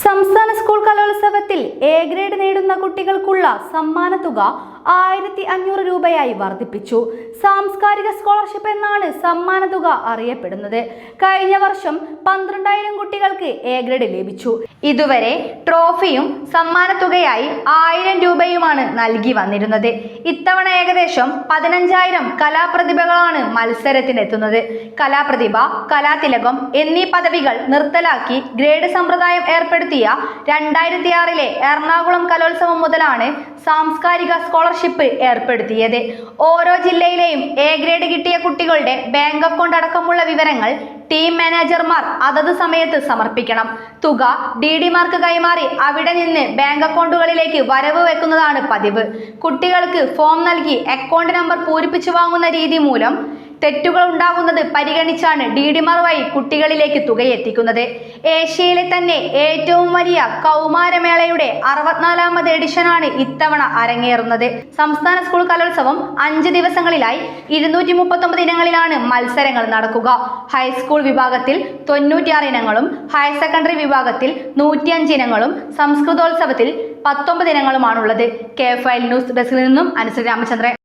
സംസ്ഥാന സ്കൂൾ കലോത്സവത്തിൽ A grade നേടുന്ന കുട്ടികൾക്കുള്ള സമ്മാന തുക ആയിരത്തി അഞ്ഞൂറ് രൂപയായി വർദ്ധിപ്പിച്ചു. സാംസ്കാരിക സ്കോളർഷിപ്പ് എന്നാണ് സമ്മാന തുക അറിയപ്പെടുന്നത്. കഴിഞ്ഞ വർഷം പന്ത്രണ്ടായിരം കുട്ടികൾക്ക് എ ഗ്രേഡ് ലഭിച്ചു. ഇതുവരെ ട്രോഫിയും സമ്മാന തുകയായി ആയിരം രൂപയുമാണ് നൽകി വന്നിരുന്നത്. ഇത്തവണ ഏകദേശം പതിനഞ്ചായിരം കലാപ്രതിഭകളാണ് മത്സരത്തിനെത്തുന്നത്. കലാപ്രതിഭ കലാതിലകം എന്നീ പദവികൾ നിർത്തലാക്കി ഗ്രേഡ് സമ്പ്രദായം ഏർപ്പെടുത്തിയ രണ്ടായിരത്തി ആറിലെ എറണാകുളം കലോത്സവം മുതലാണ് സാംസ്കാരിക സ്കോളർഷിപ്പ് ഏർപ്പെടുത്തിയത്. ഓരോ ജില്ലയിലെയും എ ഗ്രേഡ് കിട്ടിയ കുട്ടികളുടെ ബാങ്ക് അക്കൗണ്ട് അടക്കമുള്ള വിവരങ്ങൾ ടീം മാനേജർമാർ അതത് സമയത്ത് സമർപ്പിക്കണം. തുക ഡി ഡിമാർക്ക് കൈമാറി അവിടെ നിന്ന് ബാങ്ക് അക്കൗണ്ടുകളിലേക്ക് വരവ് വെക്കുന്നതാണ് പതിവ്. കുട്ടികൾക്ക് ഫോം നൽകി അക്കൗണ്ട് നമ്പർ പൂരിപ്പിച്ചു വാങ്ങുന്ന രീതി മൂലം തെറ്റുകൾ ഉണ്ടാകുന്നത് പരിഗണിച്ചാണ് ഡി ഡിമാർ വഴി കുട്ടികളിലേക്ക് തുക എത്തിക്കുന്നത് ഏഷ്യയിലെ തന്നെ ഏറ്റവും വലിയ കൗമാരമേളയുടെ അറുപത്തിനാലാമത് എഡിഷനാണ് ഇത്തവണ അരങ്ങേറുന്നത്. സംസ്ഥാന സ്കൂൾ കലോത്സവം അഞ്ച് ദിവസങ്ങളിലായി ഇരുന്നൂറ്റി മുപ്പത്തൊമ്പത് ഇനങ്ങളിലാണ് മത്സരങ്ങൾ നടക്കുക. ഹൈസ്കൂൾ വിഭാഗത്തിൽ തൊണ്ണൂറ്റിയാറ് ഇനങ്ങളും ഹയർ സെക്കൻഡറി വിഭാഗത്തിൽ നൂറ്റിയഞ്ച് ഇനങ്ങളും സംസ്കൃതോത്സവത്തിൽ പത്തൊമ്പത് ഇനങ്ങളുമാണുള്ളത്. കെ ഫയൽ ന്യൂസ് ഡെസ്കിൽ നിന്നും അനുസരി രാമചന്ദ്രൻ.